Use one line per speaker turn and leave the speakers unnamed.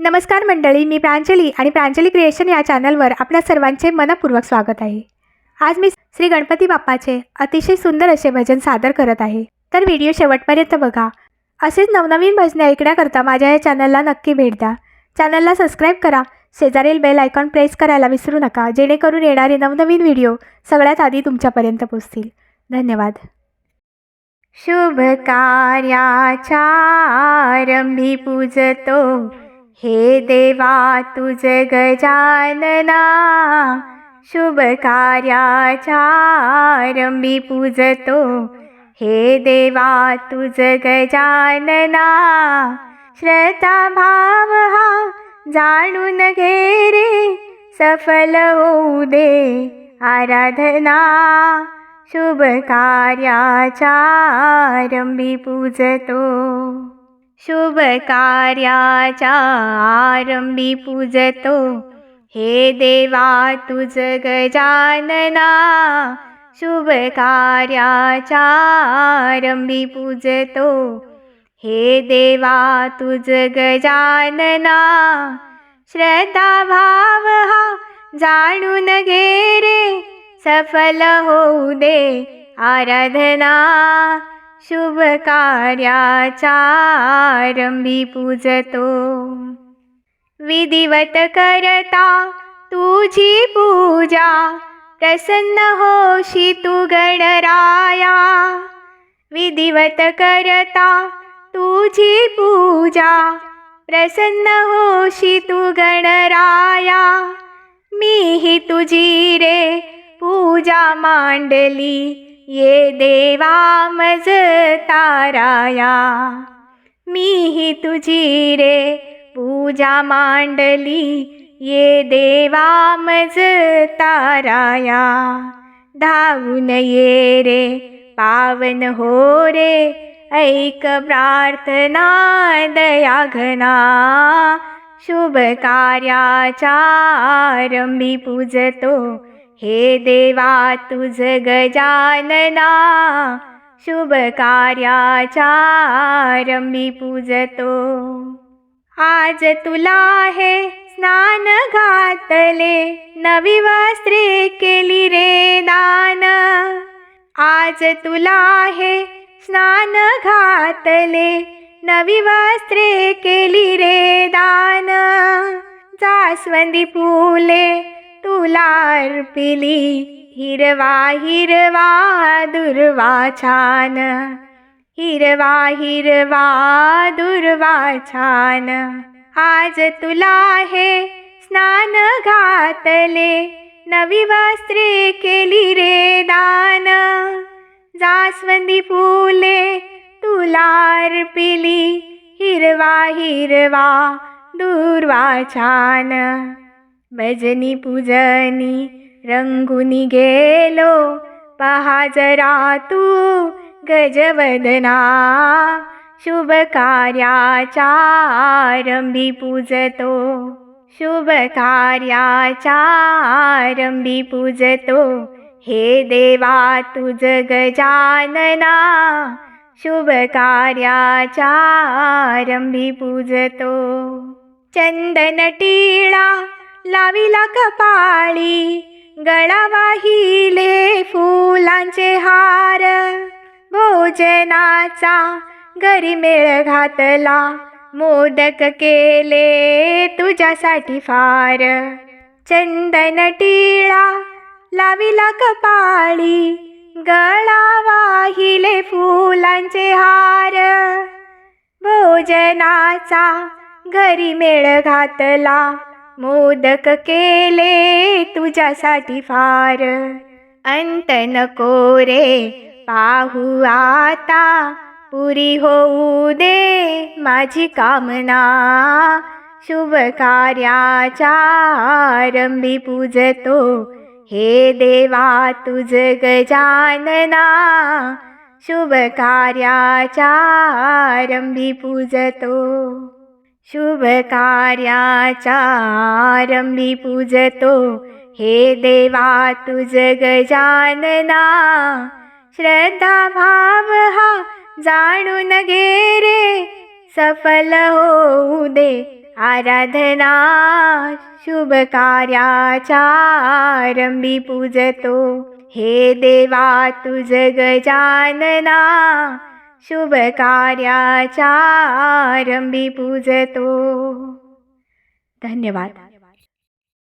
नमस्कार मंडळी मी प्रांजली आणि प्रांजली क्रिएशन या चॅनलवर आपल्या सर्वांचे मनपूर्वक स्वागत आहे. आज मी श्री गणपती बाप्पाचे अतिशय सुंदर असे भजन सादर करत आहे. तर व्हिडिओ शेवटपर्यंत बघा. असेच नवनवीन भजने ऐकण्याकरता माझ्या या चॅनलला नक्की भेट द्या. चॅनलला सबस्क्राईब करा. शेजारील बेल आयकॉन प्रेस करायला विसरू नका जेणेकरून येणारे नवनवीन व्हिडिओ सगळ्यात आधी तुमच्यापर्यंत पोचतील धन्यवाद. शुभ कार्याच्या आरंभी पूजतो. हे देवा तुझ गजानना शुभ कार्याच्या पूजतो. हे देवा तुझ गजानना श्रद्धा भाव हा जाणून घे रे. सफल होऊ दे आराधना शुभ कार्याच्या पूजतो. शुभ कार्याच्या आरंभी पूजतो. हे देवा तुझ गजानना शुभ कार्याच्या आरंभी पूजतो. हे देवा तुझ गजानना श्रद्धा भाव हा जाणून घे रे. सफल होऊ दे आराधना. शुभ कार्याच्या आरंभी पूजतो. विधिवत करता तुझी पूजा प्रसन्न होशी तू गणराया. विधिवत करता तुझी पूजा प्रसन्न होशी तू गणराया. मीही तुझी रे पूजा मांडली ये देवा मज ताराया मीही तुझी रे पूजा मांडली. ये देवा मज ताराया धावून ये रे पावन हो रे. ऐक प्रार्थना दया घना शुभ कार्याचा आरंभी पूजतो. हे देवा तुझ गजानना शुभ कार्याच्या मी पूजतो. आज तुला हे स्नान घातले नवी वस्त्रे केली रे दान. आज तुला हे स्नान घातले नवी वस्त्रे केली रे दान. जास्वंदी फुले तुला अर्पिली हिरवा हिरवा दुर्वा छान. हिरवा हिरवा दुर्वा छान. आज तुला हे स्नान घातले नवी वस्त्रे केली रे दान. जास्वंदी फुले तुला अर्पिली हिरवा हिरवा दुर्वा छान. भजनी पूजनी रंगुनी गेलो पहा जरा तू गजवदना. शुभ कार्याच्या आरंभी पूजतो. शुभ कार्याच्या आरंभी पूजतो. हे देवा तुझ गजानना. शुभ कार्याच्या आरंभी पूजतो. चंदन टिळा लाविला कपाळी गळा वाहिले फुलांचे हार. भोजनाचा घरी मेळ घातला मोदक केले तुझ्यासाठी फार. चंदन टिळा लाविला कपाळी गळा वाहिले फुलांचे हार. भोजनाचा घरी मेळ घातला मोदक केले तुझ्यासाठी फार. अंत नको रे पाहू आता. पुरी होऊ दे माझी कामना. शुभ कार्याच्या आरंभी पूजतो. हे देवा तुझ गजानना. शुभ कार्याच्या आरंभी पूजतो. शुभ कार्याच्या आरंभी पूजतो हे देवा तुझ गजानना. श्रद्धा भाव हा जाणून घे रे. सफल होऊ दे आराधना. शुभ कार्याच्या आरंभी पूजतो हे देवा तुझ गजानना. शुभ कार्याच्या आरंभी पूजतो धन्यवाद.